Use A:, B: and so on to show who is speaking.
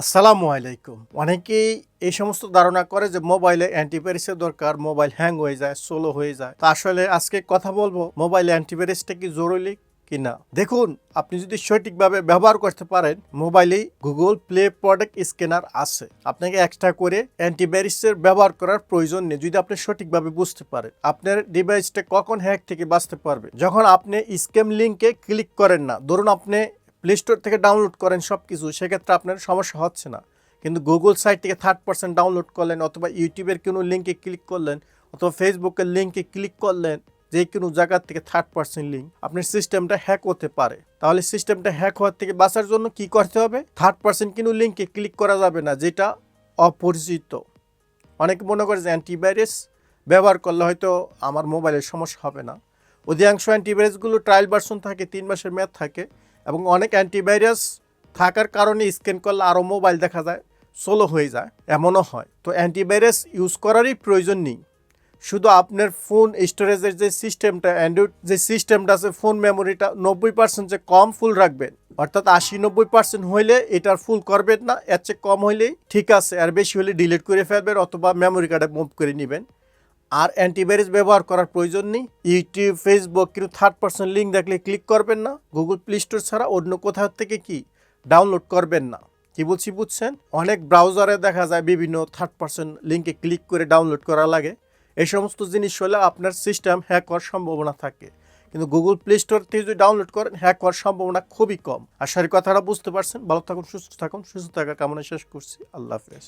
A: আসসালামু আলাইকুম। অনেকেই এই সমস্ত ধারণা করে যে মোবাইলে অ্যান্টিভাইরাসের দরকার, মোবাইল হ্যাং হয়ে যায়, স্লো হয়ে যায়। তো আসলে আজকে কথা বলব, মোবাইলে অ্যান্টিভাইরাসটা কি জরুরি কিনা? দেখুন, আপনি যদি সঠিকভাবে ব্যবহার করতে পারেন মোবাইলেই গুগল প্লে প্রোডাক্ট স্ক্যানার আছে। আপনাকে এক্সট্রা করে অ্যান্টিভাইরাসের ব্যবহার করার প্রয়োজন নেই, যদি আপনি সঠিকভাবে বুঝতে পারেন। আপনার ডিভাইসটা কখন হ্যাক থেকে বাঁচতে পারবে? যখন আপনি স্ক্যাম লিঙ্কে ক্লিক করেন না, ধরুন আপনি প্লে স্টোর থেকে ডাউনলোড করেন সব কিছু সেক্ষেত্রে আপনার সমস্যা হচ্ছে না। কিন্তু গুগল সাইট থেকে থার্ড পার্সেন্ট ডাউনলোড করলেন অথবা ইউটিউবের কোনো লিঙ্কে ক্লিক করলেন অথবা ফেসবুকের লিঙ্কে ক্লিক করলেন, যে কোনো জায়গার থেকে থার্ড পার্সেন্ট লিঙ্ক আপনার সিস্টেমটা হ্যাক হতে পারে। তাহলে সিস্টেমটা হ্যাক হওয়ার থেকে বাঁচার জন্য কি করতে হবে? থার্ড পার্সেন্ট কোনো লিঙ্কে ক্লিক করা যাবে না, যেটা অপরিচিত। অনেকে মনে করে যে অ্যান্টিভাইরাস ব্যবহার করলে হয়তো আমার মোবাইলের সমস্যা হবে না। অধিকাংশ অ্যান্টিভাইরাসগুলো ট্রায়াল ভার্সন থাকে, তিন মাসের মেয়াদ থাকে। এবং অনেক অ্যান্টিভাইরাস থাকার কারণে স্ক্যান করলে আরও মোবাইল দেখা যায়, সোলো হয়ে যায়, এমনও হয়। তো অ্যান্টিভাইরাস ইউজ করারই প্রয়োজন নেই। শুধু আপনার ফোন স্টোরেজের যে সিস্টেমটা, অ্যান্ড্রয়েড যে সিস্টেমটা আছে, ফোন মেমোরিটা নব্বই পার্সেন্ট যে কম ফুল রাখবেন, অর্থাৎ আশি নব্বই পার্সেন্ট হইলে এটার ফুল করবেন না, এর চেয়ে কম হইলেই ঠিক আছে, আর বেশি হলে ডিলিট করে ফেলবেন অথবা মেমোরি কার্ডে মুভ করে নেবেন। আর অ্যান্টিভাইরাস ব্যবহার করার প্রয়োজন নেই। ইউটিউব ফেসবুক কিন্তু থার্ড পার্সন লিঙ্ক দেখলে ক্লিক করবেন না। গুগল প্লে স্টোর ছাড়া অন্য কোথাও থেকে কি ডাউনলোড করবেন না। কি বলছি বুঝছেন? অনেক ব্রাউজারে দেখা যায় বিভিন্ন থার্ড পার্সন লিঙ্কে ক্লিক করে ডাউনলোড করা লাগে। এই সমস্ত জিনিস হলে আপনার সিস্টেম হ্যাক হওয়ার সম্ভাবনা থাকে। কিন্তু গুগল প্লে স্টোর থেকে যদি ডাউনলোড করেন হ্যাক হওয়ার সম্ভাবনা খুবই কম। আর আশার কথাটা বুঝতে পারছেন। ভালো থাকুন, সুস্থ থাকুন, সুস্থ থাকার কামনা শেষ করছি। আল্লাহ হাফেজ।